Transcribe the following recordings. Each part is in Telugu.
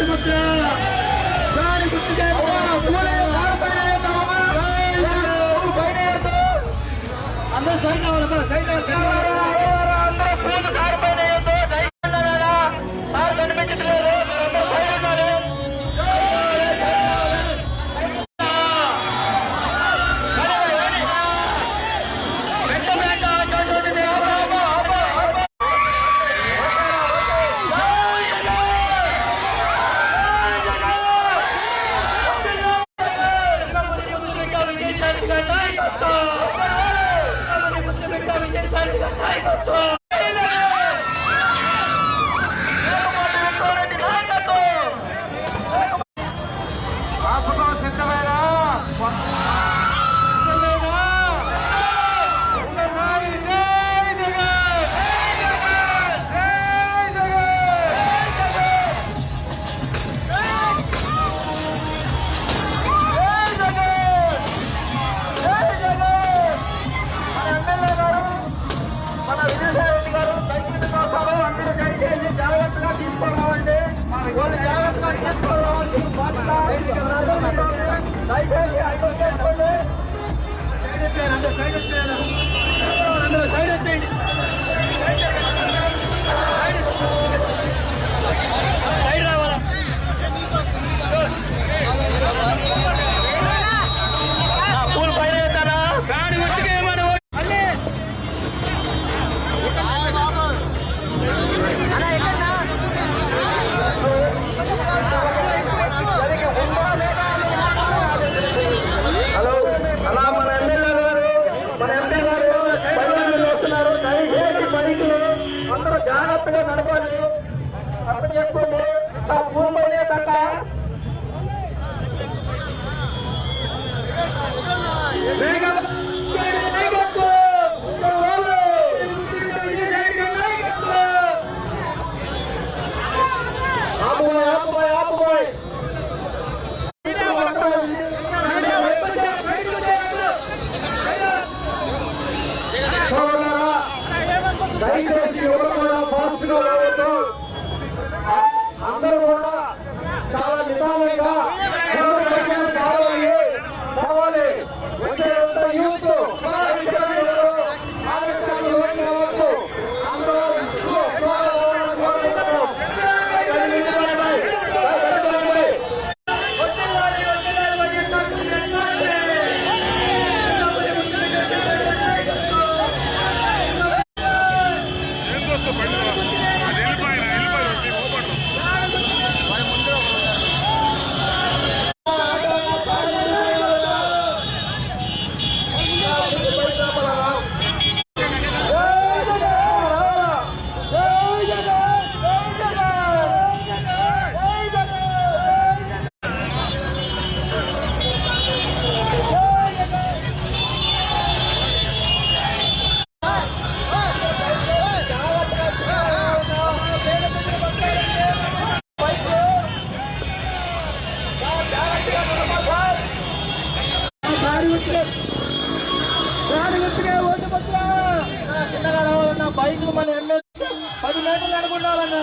நாட்டு மக்கள் சாரி குத்திக்கே போனே அந்த சைனா அவ்வளோ சைனா சைனா అందరూ పూజ కారిపోయినాయంతో దయచేసి ఆరు కనిపించట్లేదు がないこと。సైడ్ వచ్చేయండి అందరూ జాగ్రత్తగా నడపాలి అప్పుడు చెప్పండి ఆ భూమిలోనే కట్ట వేగం ఓటు పత్రా చిన్నగా రావాలన్నా బైకులు మన ఎమ్మెల్యే. పది మీటర్లు అనుకుంటామన్నా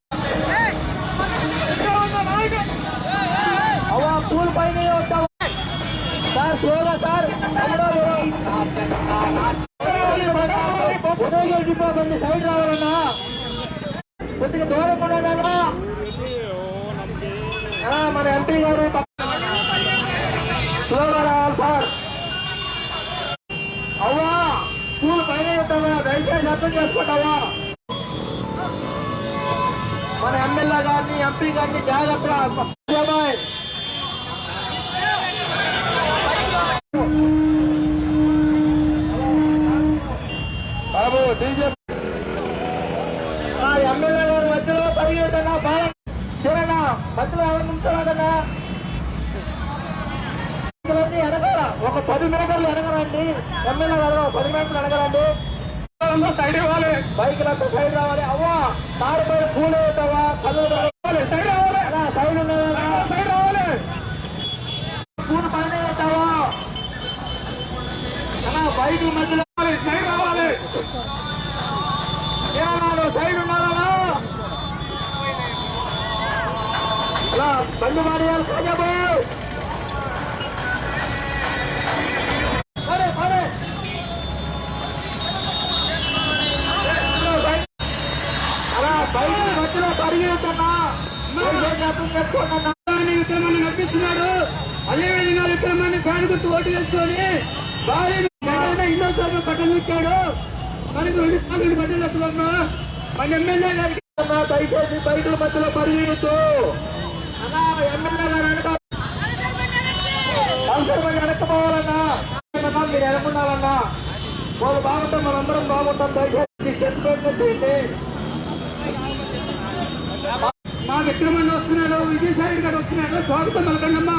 ಕೊಡೋದಲ್ಲ ಜೊತೆಗೆ ದೂರ ಕೊಡೋದಲ್ಲ మన ఎంపీ గారు చూడాలి సార్ అవ్వా స్కూల్ పైన చెప్తావా దయచేసి అర్థం చేసుకుంటావా మన ఎమ్మెల్యే గారిని ఎంపీ గారిని జాగ్రత్తగా బాబు డీజే ఒక పది మీటర్లు ఎనగరండి ఎమ్మెల్యే గారు పది మీటర్లు ఎనగరండి సైడ్ ఇవ్వాలి. బైక్ సైడ్ రావాలి. అవ్వా కారు పైన పూలు అవుతావా? కళ్ళు సైడ్ రావాలి సైడ్ ఉన్నదా? సైడ్ రావాలి. పూలు పైన అవుతావా బైక్ మధ్యలో సైడ్ రావాలి. సైడ్ ఉన్నారా అలా బండి మారేయాలి కాజాబాయ్ పడే పడే అలా బయట మధ్యలో పరిగెడుతున్నా. అర్థం చేసుకోండి విక్రమాన్ని నడిపిస్తున్నాడు. అదేవిధంగా విక్రమాన్ని ఫ్యాన్ ఓటు వేసుకొని భార్య ఇండోసార్లు బట్టలు మనకు రెండు సార్లు మన ఎమ్మెల్యే గారికి దయచేసి బయట మధ్యలో పరిగెడుతూ ఎమ్మెల్యే మీరు వెనకున్నారన్నా వాళ్ళు బాగుంటే మనందరం బాగుంటాం దయచేసి చేయండి మా విక్రమన్న వస్తున్నాడు విజయసాయి గారు వస్తున్నాడు స్వాగతం పలకండమ్మా.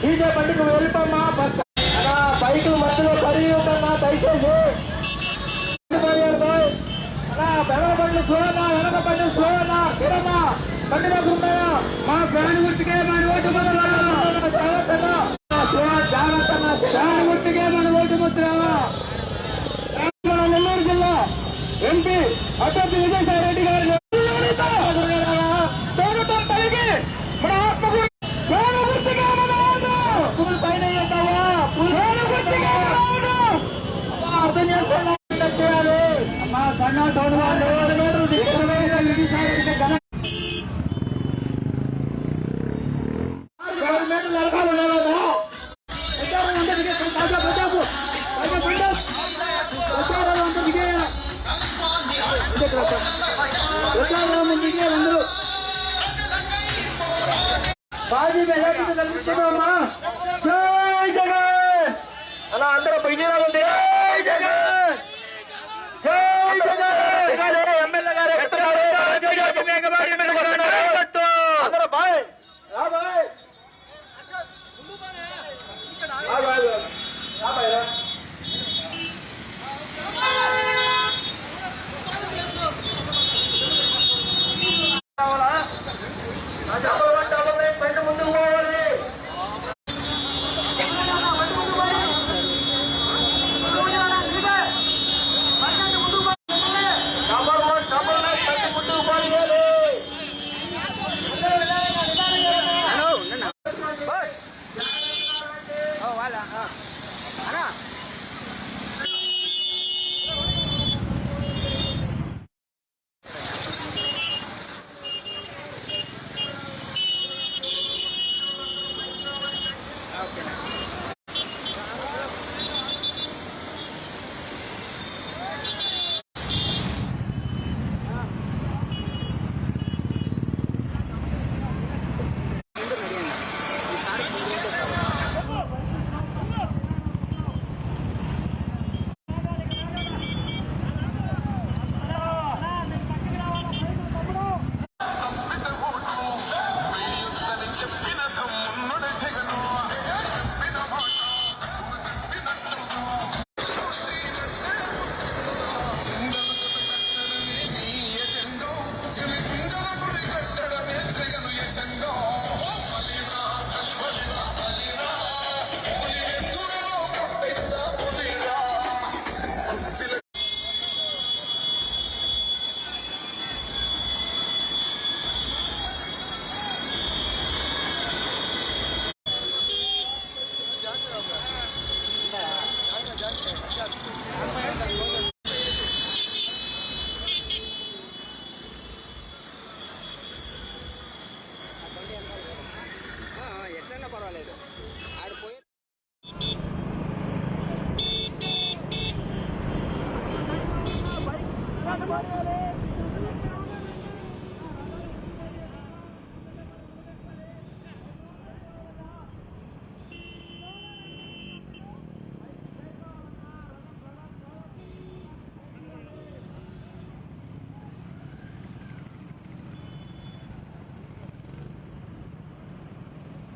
డీజే బండికి వెళ్ళిపోమ్మా బైక్ మధ్యలో పరిగి ఉందమ్మా దయచేసి. అలా వెనక బండి చూడన్నా బండి చూడన్నా చూడన్నా బండి దగ్గర ఉన్నాయా మా ఫ్యాన్ గుర్తుకే మన ఓటు జాగ్రత్తగా ఫ్యాన్ గుర్తుకే మన ఓటు ముద్రావా Alvaro